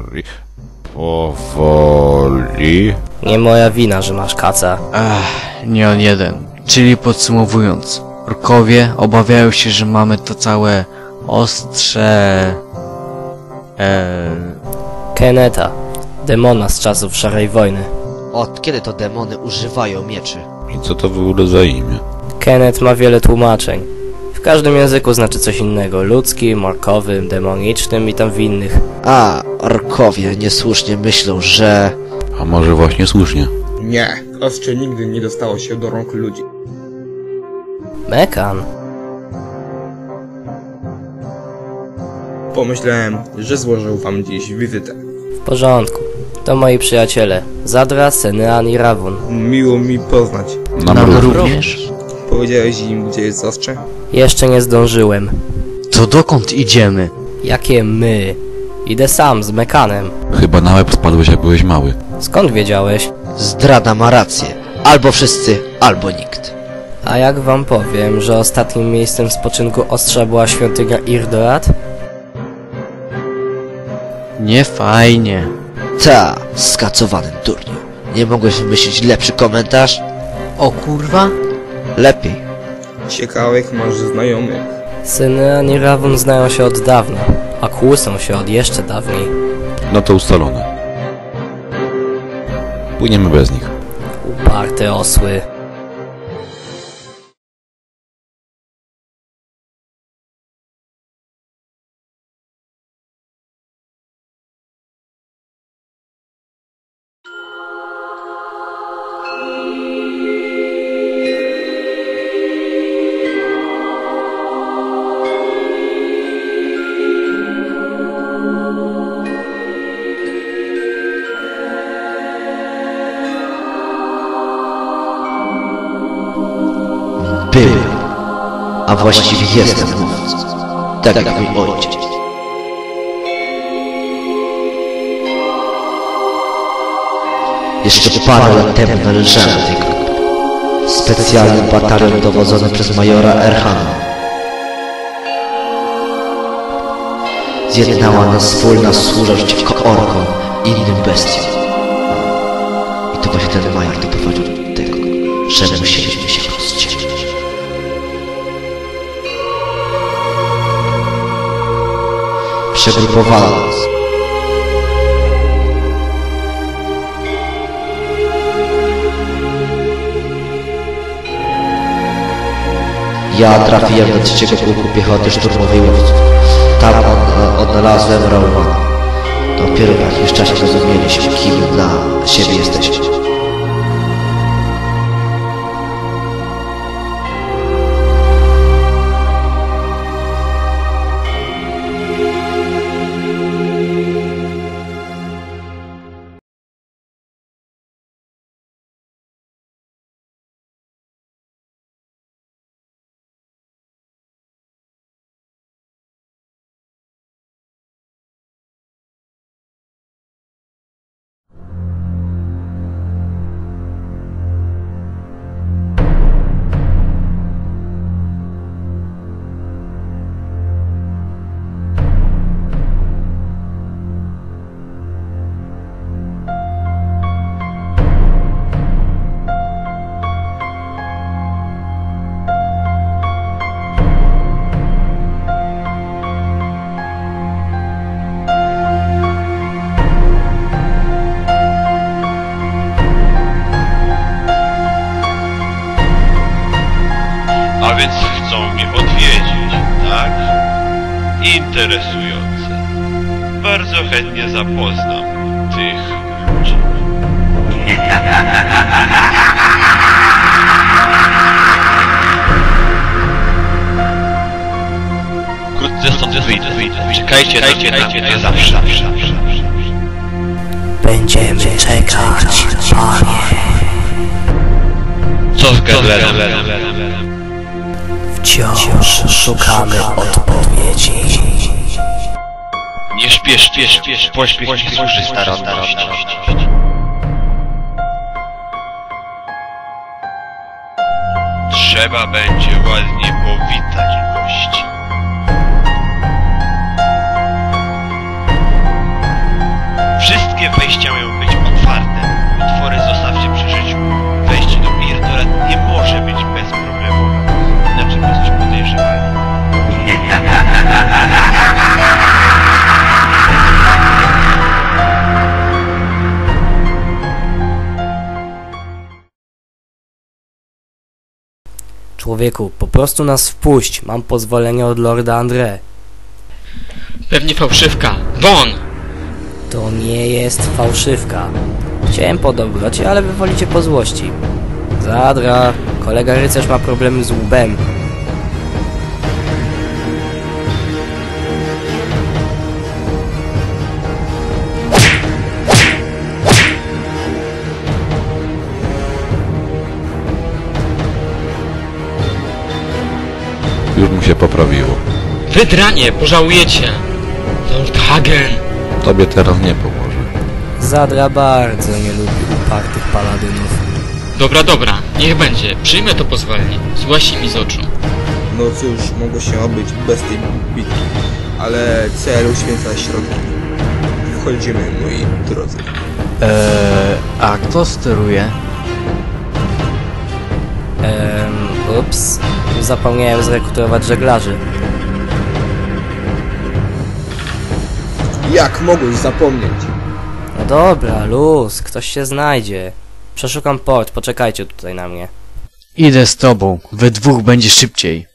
Powoli. Powoli. Nie moja wina, że masz kaca. Ech, nie on jeden. Czyli podsumowując, orkowie obawiają się, że mamy to całe ostrze... Eee, Keneta. Demona z czasów Szarej Wojny. Od kiedy to demony używają mieczy? I co to w ogóle za imię? Kenet ma wiele tłumaczeń. W każdym języku znaczy coś innego. Ludzkim, orkowym, demonicznym i tam w innych. A, orkowie niesłusznie myślą, że... A może właśnie słusznie? Nie, ostrze nigdy nie dostało się do rąk ludzi. Mekan. Pomyślałem, że złożę wam dziś wizytę. W porządku. To moi przyjaciele. Zadra, Senean i Rawun. Miło mi poznać. Nam, nam również. również. Powiedziałeś im, gdzie jest ostrze? Jeszcze nie zdążyłem. To dokąd idziemy? Jakie my? Idę sam, z Mekanem. Chyba na łeb spadłeś jak byłeś mały. Skąd wiedziałeś? Zdrada ma rację. Albo wszyscy, albo nikt. A jak wam powiem, że ostatnim miejscem spoczynku ostrza była świątynia Irdorat? Nie fajnie. Ta, skacowanym turniu. Nie mogłeś wymyślić lepszy komentarz? O kurwa? Lepiej. Ciekawych masz znajomych. Senean i Rawun znają się od dawna, a kłócą się od jeszcze dawniej. No to ustalone. Płyniemy bez nich. Uparte osły. Był. A właściwie jestem mówcą. Tak jak mój ojciec. Jeszcze parę lat temu należałem do tej grupy. Specjalny batalion dowodzony przez majora Erhana. Zjednała nas wspólna służba przeciwko orkom i innym bestiom. I to właśnie ten major doprowadził do tego, że musieliśmy się Przegrupowano. Ja trafiłem do trzeciego pułku piechoty szturmowej łowców. Tam od, odnalazłem Raumana. Dopiero w jakimś czasie zrozumieliśmy, kim dla siebie jesteśmy. Interesujące. Bardzo chętnie zapoznam tych ludzi. Wkrótce stąd wyjdę. Czekajcie, czekajcie na mnie zawsze. Będziemy czekać, panie. Co z Gedlenem? Wciąż szukamy odpowiedzi. Przyspiesz, spiesz, spiesz, pośpiech, pośpiech, służy starość. Trzeba będzie ładnie powitać gości. Wszystkie wejścia Człowieku, po prostu nas wpuść. Mam pozwolenie od Lorda André. Pewnie fałszywka. Won! To nie jest fałszywka. Chciałem podobrać, ale wy wolicie po złości. Zadra, kolega rycerz ma problemy z łbem. Już mu się poprawiło. Wydranie, pożałujecie! Lord Hagen! Tobie teraz nie pomoże. Zadra bardzo nie lubi upartych paladynów. Dobra, dobra, niech będzie. Przyjmę to pozwolenie. Złasi mi z oczu. No cóż, mogło się obyć bez tej bitki, ale cel uświęca środki. Wchodzimy, moi drodzy. Eee, a kto steruje? Ehm, ups. Zapomniałem zrekrutować żeglarzy. Jak mogłeś zapomnieć? No dobra, luz, ktoś się znajdzie. Przeszukam port, poczekajcie tutaj na mnie. Idę z tobą, we dwóch będzie szybciej.